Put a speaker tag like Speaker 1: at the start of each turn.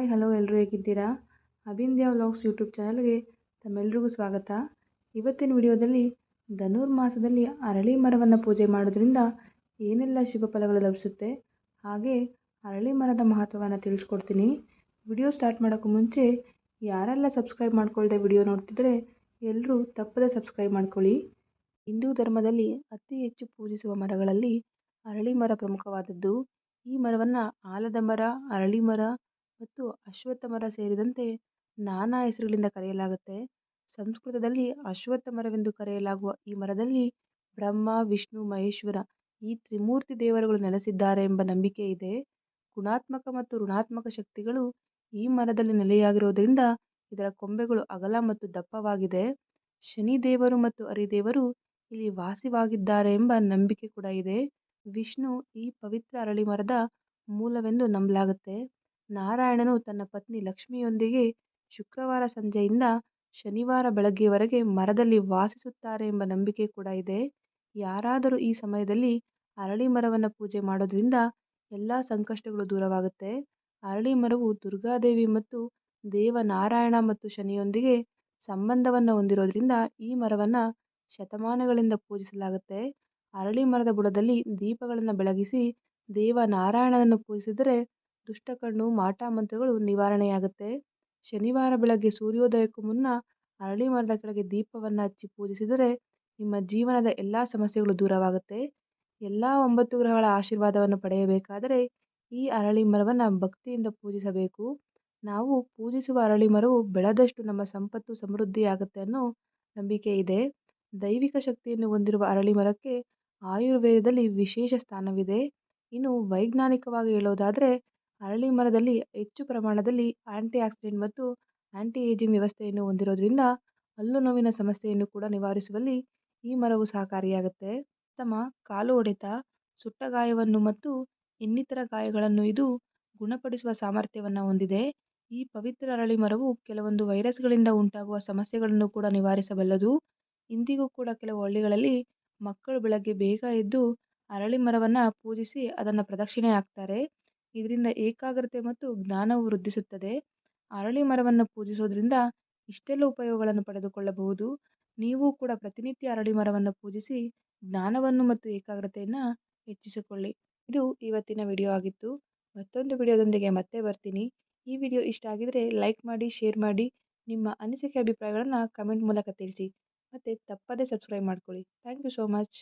Speaker 1: Hi, hello ಎಲ್ಲರೂ ಹೇಗಿದ್ದೀರಾ? ಅಭಿಂದ್ಯ vlogs YouTube ಚಾನಲ್ಗೆ ತಮ್ಮೆಲ್ರಿಗೂ ಸ್ವಾಗತ. ಇವತ್ತಿನ ವಿಡಿಯೋದಲ್ಲಿ ಧನುರ್ಮಾಸದಲ್ಲಿ ಅರಳಿ ಮರವನ್ನು ಪೂಜೆ ಮಾಡೋದ್ರಿಂದ ಏನೆಲ್ಲ ಶುಭ ಫಲಗಳು ಲಭಿಸುತ್ತೆ? ಹಾಗೆ ಅರಳಿ ಮರದ ಮಹತ್ವವನ್ನು ತಿಳಿಸ್ಕೊಡ್ತೀನಿ. ವಿಡಿಯೋ ಸ್ಟಾರ್ಟ್ ಮಾಡೋಕ್ಕೂ ಮುಂಚೆ ಯಾರೆಲ್ಲ ಸಬ್ಸ್ಕ್ರೈಬ್ ಮಾಡ್ಕೊಳ್ಳದೆ ವಿಡಿಯೋ ನೋಡ್ತಿದ್ರೆ ಎಲ್ಲರೂ ತಪ್ಪದೆ ಸಬ್ಸ್ಕ್ರೈಬ್ ಮಾಡ್ಕೊಳ್ಳಿ. ಹಿಂದೂ ಧರ್ಮದಲ್ಲಿ ಅತಿ ಹೆಚ್ಚು ಪೂಜಿಸುವ ಮರಗಳಲ್ಲಿ ಅರಳಿ ಮರ ಪ್ರಮುಖವಾದದ್ದು. ಈ ಮರವನ್ನು ಆಲದ ಮರ, ಅರಳಿ ಮರ ಮತ್ತು ಅಶ್ವತ್ಥ ಮರ ಸೇರಿದಂತೆ ನಾನಾ ಹೆಸರುಗಳಿಂದ ಕರೆಯಲಾಗುತ್ತೆ. ಸಂಸ್ಕೃತದಲ್ಲಿ ಅಶ್ವತ್ಥ ಮರವೆಂದು ಕರೆಯಲಾಗುವ ಈ ಮರದಲ್ಲಿ ಬ್ರಹ್ಮ, ವಿಷ್ಣು, ಮಹೇಶ್ವರ ಈ ತ್ರಿಮೂರ್ತಿ ದೇವರುಗಳು ನೆಲೆಸಿದ್ದಾರೆ ಎಂಬ ನಂಬಿಕೆ ಇದೆ. ಗುಣಾತ್ಮಕ ಮತ್ತು ಋಣಾತ್ಮಕ ಶಕ್ತಿಗಳು ಈ ಮರದಲ್ಲಿ ನೆಲೆಯಾಗಿರುವುದರಿಂದ ಇದರ ಕೊಂಬೆಗಳು ಅಗಲ ಮತ್ತು ದಪ್ಪವಾಗಿದೆ. ಶನಿ ದೇವರು ಮತ್ತು ಹರಿದೇವರು ಇಲ್ಲಿ ವಾಸಿವಾಗಿದ್ದಾರೆ ಎಂಬ ನಂಬಿಕೆ ಕೂಡ ಇದೆ. ವಿಷ್ಣು ಈ ಪವಿತ್ರ ಅರಳಿ ಮರದ ಮೂಲವೆಂದು ನಂಬಲಾಗುತ್ತೆ. ನಾರಾಯಣನು ತನ್ನ ಪತ್ನಿ ಲಕ್ಷ್ಮಿಯೊಂದಿಗೆ ಶುಕ್ರವಾರ ಸಂಜೆಯಿಂದ ಶನಿವಾರ ಬೆಳಗ್ಗೆವರೆಗೆ ಮರದಲ್ಲಿ ವಾಸಿಸುತ್ತಾರೆ ಎಂಬ ನಂಬಿಕೆ ಕೂಡ ಇದೆ. ಯಾರಾದರೂ ಈ ಸಮಯದಲ್ಲಿ ಅರಳಿ ಮರವನ್ನು ಪೂಜೆ ಮಾಡೋದ್ರಿಂದ ಎಲ್ಲ ಸಂಕಷ್ಟಗಳು ದೂರವಾಗುತ್ತೆ. ಅರಳಿ ಮರವು ದುರ್ಗಾದೇವಿ ಮತ್ತು ದೇವ ನಾರಾಯಣ ಮತ್ತು ಶನಿಯೊಂದಿಗೆ ಸಂಬಂಧವನ್ನು ಹೊಂದಿರೋದ್ರಿಂದ ಈ ಮರವನ್ನು ಶತಮಾನಗಳಿಂದ ಪೂಜಿಸಲಾಗುತ್ತೆ. ಅರಳಿ ಮರದ ಬುಡದಲ್ಲಿ ದೀಪಗಳನ್ನು ಬೆಳಗಿಸಿ ದೇವ ನಾರಾಯಣನನ್ನು ಪೂಜಿಸಿದರೆ ದುಷ್ಟಕಣ್ಣು ಮಾಟ ಮಂತ್ರಗಳು ನಿವಾರಣೆಯಾಗುತ್ತೆ. ಶನಿವಾರ ಬೆಳಗ್ಗೆ ಸೂರ್ಯೋದಯಕ್ಕೂ ಮುನ್ನ ಅರಳಿ ಮರದ ಕೆಳಗೆ ದೀಪವನ್ನು ಹಚ್ಚಿ ಪೂಜಿಸಿದರೆ ನಿಮ್ಮ ಜೀವನದ ಎಲ್ಲ ಸಮಸ್ಯೆಗಳು ದೂರವಾಗುತ್ತೆ. ಎಲ್ಲ ಒಂಬತ್ತು ಗ್ರಹಗಳ ಆಶೀರ್ವಾದವನ್ನು ಪಡೆಯಬೇಕಾದರೆ ಈ ಅರಳಿ ಮರವನ್ನು ಭಕ್ತಿಯಿಂದ ಪೂಜಿಸಬೇಕು. ನಾವು ಪೂಜಿಸುವ ಅರಳಿ ಮರವು ಬೆಳೆದಷ್ಟು ನಮ್ಮ ಸಂಪತ್ತು ಸಮೃದ್ಧಿಯಾಗುತ್ತೆ ಅನ್ನೋ ನಂಬಿಕೆ ಇದೆ. ದೈವಿಕ ಶಕ್ತಿಯನ್ನು ಹೊಂದಿರುವ ಅರಳಿ ಮರಕ್ಕೆ ಆಯುರ್ವೇದದಲ್ಲಿ ವಿಶೇಷ ಸ್ಥಾನವಿದೆ. ಇನ್ನು ವೈಜ್ಞಾನಿಕವಾಗಿ ಹೇಳೋದಾದರೆ ಅರಳಿ ಮರದಲ್ಲಿ ಹೆಚ್ಚು ಪ್ರಮಾಣದಲ್ಲಿ ಆ್ಯಂಟಿ ಆಕ್ಸಿಡೆಂಟ್ ಮತ್ತು ಆ್ಯಂಟಿ ಏಜಿಂಗ್ ವ್ಯವಸ್ಥೆಯನ್ನು ಹೊಂದಿರೋದ್ರಿಂದ ಹಲ್ಲು ನೋವಿನ ಸಮಸ್ಯೆಯನ್ನು ಕೂಡ ನಿವಾರಿಸುವಲ್ಲಿ ಈ ಮರವು ಸಹಕಾರಿಯಾಗುತ್ತೆ. ತಮ್ಮ ಕಾಲು ಹೊಡೆತ, ಸುಟ್ಟ ಗಾಯವನ್ನು ಮತ್ತು ಇನ್ನಿತರ ಗಾಯಗಳನ್ನು ಇದು ಗುಣಪಡಿಸುವ ಸಾಮರ್ಥ್ಯವನ್ನು ಹೊಂದಿದೆ. ಈ ಪವಿತ್ರ ಅರಳಿ ಮರವು ಕೆಲವೊಂದು ವೈರಸ್ಗಳಿಂದ ಉಂಟಾಗುವ ಸಮಸ್ಯೆಗಳನ್ನು ಕೂಡ ನಿವಾರಿಸಬಲ್ಲದು. ಇಂದಿಗೂ ಕೂಡ ಕೆಲವು ಹಳ್ಳಿಗಳಲ್ಲಿ ಮಕ್ಕಳು ಬೆಳಗ್ಗೆ ಬೇಗ ಎದ್ದು ಅರಳಿ ಮರವನ್ನು ಪೂಜಿಸಿ ಅದನ್ನು ಪ್ರದಕ್ಷಿಣೆ ಹಾಕ್ತಾರೆ. ಇದರಿಂದ ಏಕಾಗ್ರತೆ ಮತ್ತು ಜ್ಞಾನವು ವೃದ್ಧಿಸುತ್ತದೆ. ಅರಳಿ ಮರವನ್ನು ಪೂಜಿಸೋದ್ರಿಂದ ಇಷ್ಟೆಲ್ಲ ಉಪಯೋಗಗಳನ್ನು ಪಡೆದುಕೊಳ್ಳಬಹುದು. ನೀವು ಕೂಡ ಪ್ರತಿನಿತ್ಯ ಅರಳಿ ಮರವನ್ನು ಪೂಜಿಸಿ ಜ್ಞಾನವನ್ನು ಮತ್ತು ಏಕಾಗ್ರತೆಯನ್ನು ಹೆಚ್ಚಿಸಿಕೊಳ್ಳಿ. ಇದು ಇವತ್ತಿನ ವಿಡಿಯೋ ಆಗಿತ್ತು. ಮತ್ತೊಂದು ವಿಡಿಯೋದೊಂದಿಗೆ ಮತ್ತೆ ಬರ್ತೀನಿ. ಈ ವಿಡಿಯೋ ಇಷ್ಟ ಆಗಿದರೆ ಲೈಕ್ ಮಾಡಿ, ಶೇರ್ ಮಾಡಿ, ನಿಮ್ಮ ಅನಿಸಿಕೆ, ಅಭಿಪ್ರಾಯಗಳನ್ನು ಕಮೆಂಟ್ ಮೂಲಕ ತಿಳಿಸಿ. ಮತ್ತು ತಪ್ಪದೇ ಸಬ್ಸ್ಕ್ರೈಬ್ ಮಾಡ್ಕೊಳ್ಳಿ. Thank you so much.